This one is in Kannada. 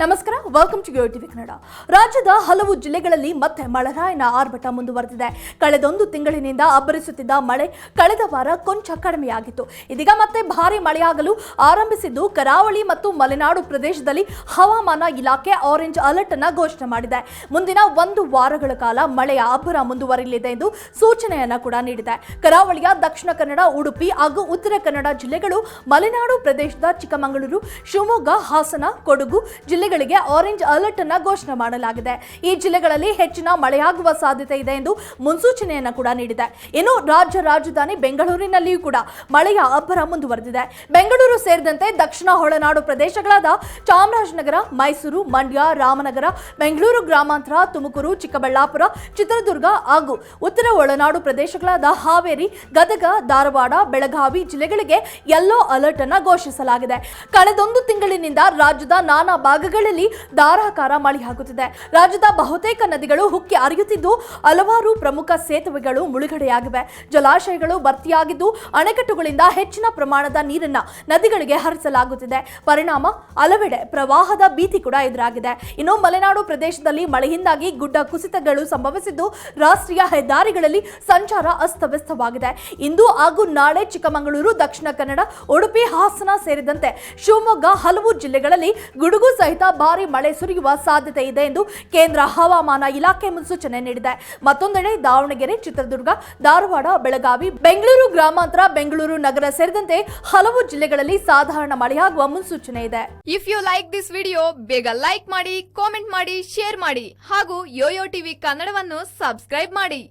ನಮಸ್ಕಾರ ವೆಲ್ಕಮ್ ಟು ಟಿವಿ ಕನ್ನಡ. ರಾಜ್ಯದ ಹಲವು ಜಿಲ್ಲೆಗಳಲ್ಲಿ ಮತ್ತೆ ಮಳೆರಾಯನ ಆರ್ಭಟ ಮುಂದುವರೆದಿದೆ. ಕಳೆದೊಂದು ತಿಂಗಳಿನಿಂದ ಅಬ್ಬರಿಸುತ್ತಿದ್ದ ಮಳೆ ಕಳೆದ ವಾರ ಕೊಂಚ ಕಡಿಮೆಯಾಗಿತ್ತು. ಇದೀಗ ಮತ್ತೆ ಭಾರಿ ಮಳೆಯಾಗಲು ಆರಂಭಿಸಿದ್ದು ಕರಾವಳಿ ಮತ್ತು ಮಲೆನಾಡು ಪ್ರದೇಶದಲ್ಲಿ ಹವಾಮಾನ ಇಲಾಖೆ ಆರೆಂಜ್ ಅಲರ್ಟ್ ಅನ್ನ ಘೋಷಣೆ ಮಾಡಿದೆ. ಮುಂದಿನ ಒಂದು ವಾರಗಳ ಕಾಲ ಮಳೆಯ ಅಬ್ಬರ ಮುಂದುವರಿಯಲಿದೆ ಎಂದು ಸೂಚನೆಯನ್ನ ಕೂಡ ನೀಡಿದೆ. ಕರಾವಳಿಯ ದಕ್ಷಿಣ ಕನ್ನಡ, ಉಡುಪಿ ಹಾಗೂ ಉತ್ತರ ಕನ್ನಡ ಜಿಲ್ಲೆಗಳು ಮಲೆನಾಡು ಪ್ರದೇಶದ ಚಿಕ್ಕಮಗಳೂರು, ಶಿವಮೊಗ್ಗ, ಹಾಸನ, ಕೊಡಗು ಜಿಲ್ಲೆಗಳಿಗೆ ಆರೆಂಜ್ ಅಲರ್ಟ್ ಅನ್ನ ಘೋಷಣೆ ಮಾಡಲಾಗಿದೆ. ಈ ಜಿಲ್ಲೆಗಳಲ್ಲಿ ಹೆಚ್ಚಿನ ಮಳೆಯಾಗುವ ಸಾಧ್ಯತೆ ಇದೆ ಎಂದು ಮುನ್ಸೂಚನೆಯನ್ನು ಕೂಡ ನೀಡಿದೆ. ಇನ್ನು ರಾಜ್ಯ ರಾಜಧಾನಿ ಬೆಂಗಳೂರಿನಲ್ಲಿಯೂ ಕೂಡ ಮಳೆಯ ಅಬ್ಬರ ಮುಂದುವರೆದಿದೆ. ಬೆಂಗಳೂರು ಸೇರಿದಂತೆ ದಕ್ಷಿಣ ಒಳನಾಡು ಪ್ರದೇಶಗಳಾದ ಚಾಮರಾಜನಗರ, ಮೈಸೂರು, ಮಂಡ್ಯ, ರಾಮನಗರ, ಬೆಂಗಳೂರು ಗ್ರಾಮಾಂತರ, ತುಮಕೂರು, ಚಿಕ್ಕಬಳ್ಳಾಪುರ, ಚಿತ್ರದುರ್ಗ ಹಾಗೂ ಉತ್ತರ ಒಳನಾಡು ಪ್ರದೇಶಗಳಾದ ಹಾವೇರಿ, ಗದಗ, ಧಾರವಾಡ, ಬೆಳಗಾವಿ ಜಿಲ್ಲೆಗಳಿಗೆ ಯೆಲ್ಲೋ ಅಲರ್ಟ್ ಅನ್ನು ಘೋಷಿಸಲಾಗಿದೆ. ಕಳೆದೊಂದು ತಿಂಗಳಿನಿಂದ ರಾಜ್ಯದ ನಾನಾ ಭಾಗಗಳಲ್ಲಿ ಧಾರಾಕಾರ ಮಳೆಯಾಗುತ್ತಿದೆ ರಾಜ್ಯದ ಬಹುತೇಕ ನದಿಗಳು ಹುಕ್ಕಿ ಹರಿಯುತ್ತಿದ್ದು ಹಲವಾರು ಪ್ರಮುಖ ಸೇತುವೆಗಳು ಮುಳುಗಡೆಯಾಗಿವೆ. ಜಲಾಶಯಗಳು ಭರ್ತಿಯಾಗಿದ್ದು ಅಣೆಕಟ್ಟುಗಳಿಂದ ಹೆಚ್ಚಿನ ಪ್ರಮಾಣದ ನೀರನ್ನ ನದಿಗಳಿಗೆ ಹರಿಸಲಾಗುತ್ತಿದೆ. ಪರಿಣಾಮ ಹಲವೆಡೆ ಪ್ರವಾಹದ ಭೀತಿ ಕೂಡ ಎದುರಾಗಿದೆ. ಇನ್ನು ಮಲೆನಾಡು ಪ್ರದೇಶದಲ್ಲಿ ಮಳೆಯಿಂದಾಗಿ ಗುಡ್ಡ ಕುಸಿತಗಳು ಸಂಭವಿಸಿದ್ದು ರಾಷ್ಟ್ರೀಯ ಹೆದ್ದಾರಿಗಳಲ್ಲಿ ಸಂಚಾರ ಅಸ್ತವ್ಯಸ್ತವಾಗಿದೆ. ಇಂದು ಹಾಗೂ ನಾಳೆ ಚಿಕ್ಕಮಗಳೂರು, ದಕ್ಷಿಣ ಕನ್ನಡ, ಉಡುಪಿ, ಹಾಸನ ಸೇರಿದಂತೆ ಶಿವಮೊಗ್ಗ ಹಲವು ಜಿಲ್ಲೆಗಳಲ್ಲಿ ಗುಡುಗು ಸಹಿತ ಭಾರಿ ಮಳೆ ಸುರಿಯುವ ಸಾಧ್ಯತೆ ಇದೆ ಎಂದು ಕೇಂದ್ರ ಹವಾಮಾನ ಇಲಾಖೆ ಮುನ್ಸೂಚನೆ ನೀಡಿದೆ. ಮತ್ತೊಂದೆಡೆ ದಾವಣಗೆರೆ, ಚಿತ್ರದುರ್ಗ, ಧಾರವಾಡ, ಬೆಳಗಾವಿ, ಬೆಂಗಳೂರು ಗ್ರಾಮಾಂತರ, ಬೆಂಗಳೂರು ನಗರ ಸೇರಿದಂತೆ ಹಲವು ಜಿಲ್ಲೆಗಳಲ್ಲಿ ಸಾಧಾರಣ ಮಳೆಯಾಗುವ ಮುನ್ಸೂಚನೆ ಇದೆ. If you like this video ಬೇಗ ಲೈಕ್ ಮಾಡಿ ಕಾಮೆಂಟ್ ಮಾಡಿ ಶೇರ್ ಮಾಡಿ ಹಾಗೂ ಯೋಯೋ ಟಿವಿ ಕನ್ನಡವನ್ನು ಸಬ್ಸ್ಕ್ರೈಬ್ ಮಾಡಿ.